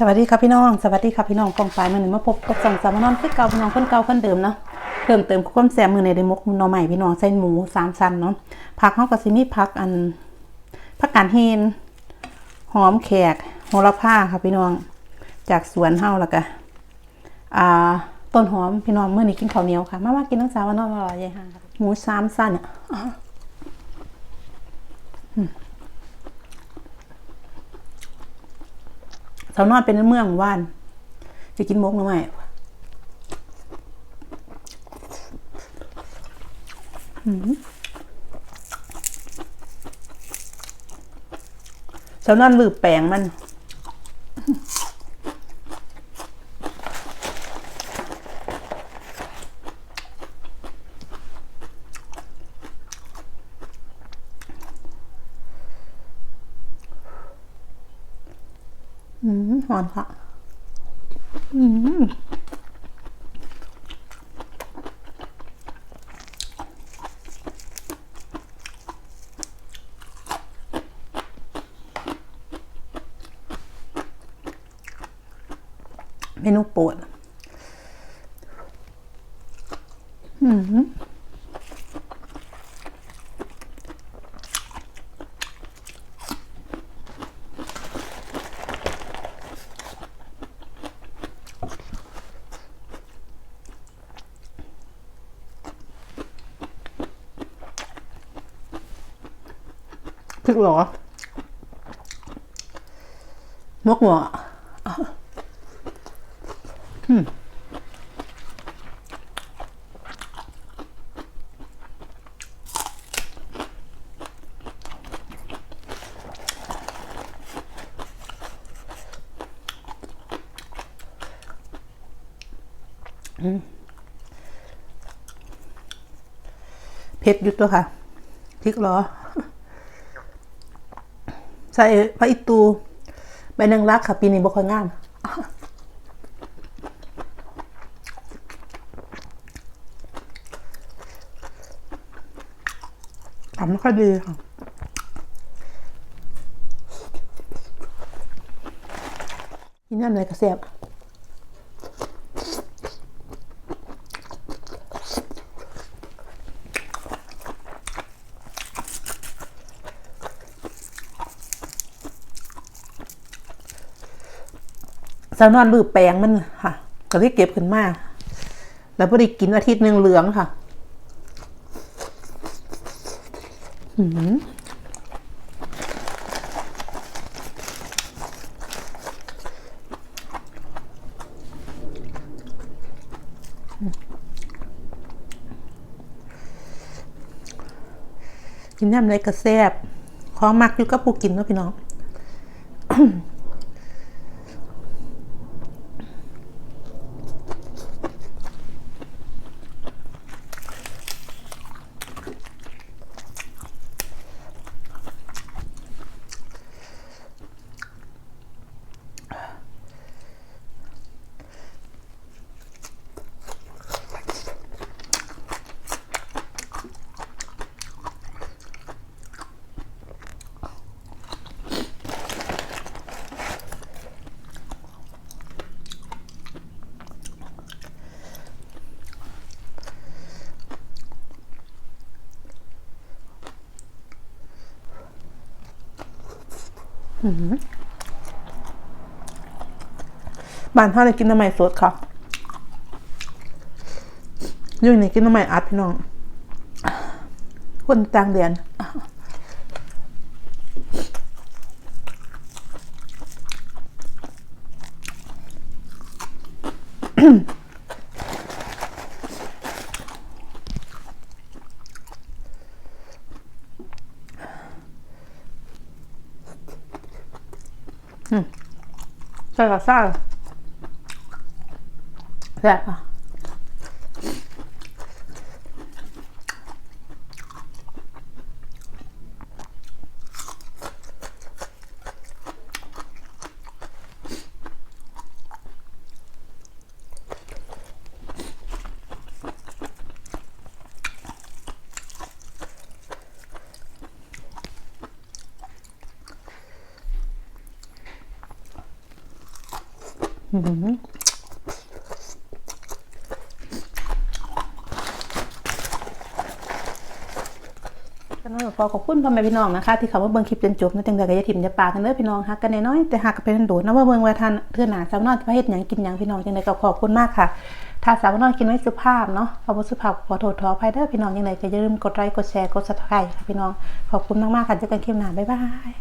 สวัสดีครับพี่น้องสวัสดีครับพี่น้องกองปลายมาหนึ่งมาพบกับสองสามนอนคือเก่าพี่น้องคนเก่าคนเดิมเนาะเพิ่มเติมความแซ่บมือในเดมกหน่อใหม่พี่น้องใส่หมูสามชั้นเนาะผักเขาก็สิมีผักอันผักกาดเฮนหอมแขกโหระพาค่ะพี่น้องจากสวนเฮาล้วก็อ่าต้นหอมพี่น้องเมื่อนี้กินข้าวเหนียวค่ะมาว่ากินทั้งสาวนอนมาลอยยายห่างหมูสามชั้นอะ ขาวนอนเป็นเมืองว่านจะกินมกหรือไม่อืมสาวนอนลืบแปลงมัน อืมหอมค่ะ อืมเมนูโปรดอืม พริกเหรอมกหัวอืมเผ็ดอยู่ตัวค่ะพริกเหรอ ใส่พระอิตูใบนางรักค่ะ ปีนี้บ่ค่อยงามทำไม่ค่อยดีค่ะกินน้ำไรกระเสียบ สาวนอนลืบแปลงมันค่ะก็ที่เก็บขึ้นมาแล้วพอดีกินอาทิตย์หนึ่งเหลืองค่ะอือกินน้ำอะไรก็แซบของมักอยู่กับผู้กินเนาะพี่น้อง บ้านท่าเลยกินน้ำใหม่สดค่ะอยุ่งนี่กินน้ำใหม่อัดพี่น้อง คนต่างเดือนใส่ กระซ่าแซ่ ก็น้อยขอขอบคุณพ่อแม่พี่น้องนะคะ ที่เขามาเบิ่งคลิปจนจบนะจังใดก็อย่าถิ่มอย่าปากันเด้อพี่น้องฮักกันน้อยๆแต่ฮักกันเป็นโดดนะว่าเบิ่งว่าท่านเทื่อหนาสาวนอนสิพาเฮ็ดหยังกินหยังพี่น้องจังใดก็ขอบคุณมากค่ะ ถ้าสาวนอนกินไว้สุภาพเนาะเอาบ่สุภาพขอโทษขออภัยเด้อพี่น้องจังใดก็อย่าลืมกดไลค์กดแชร์กด Subscribe ค่ะพี่น้องขอบคุณมากๆค่ะเจอกันคลิปหน้าบ๊ายบาย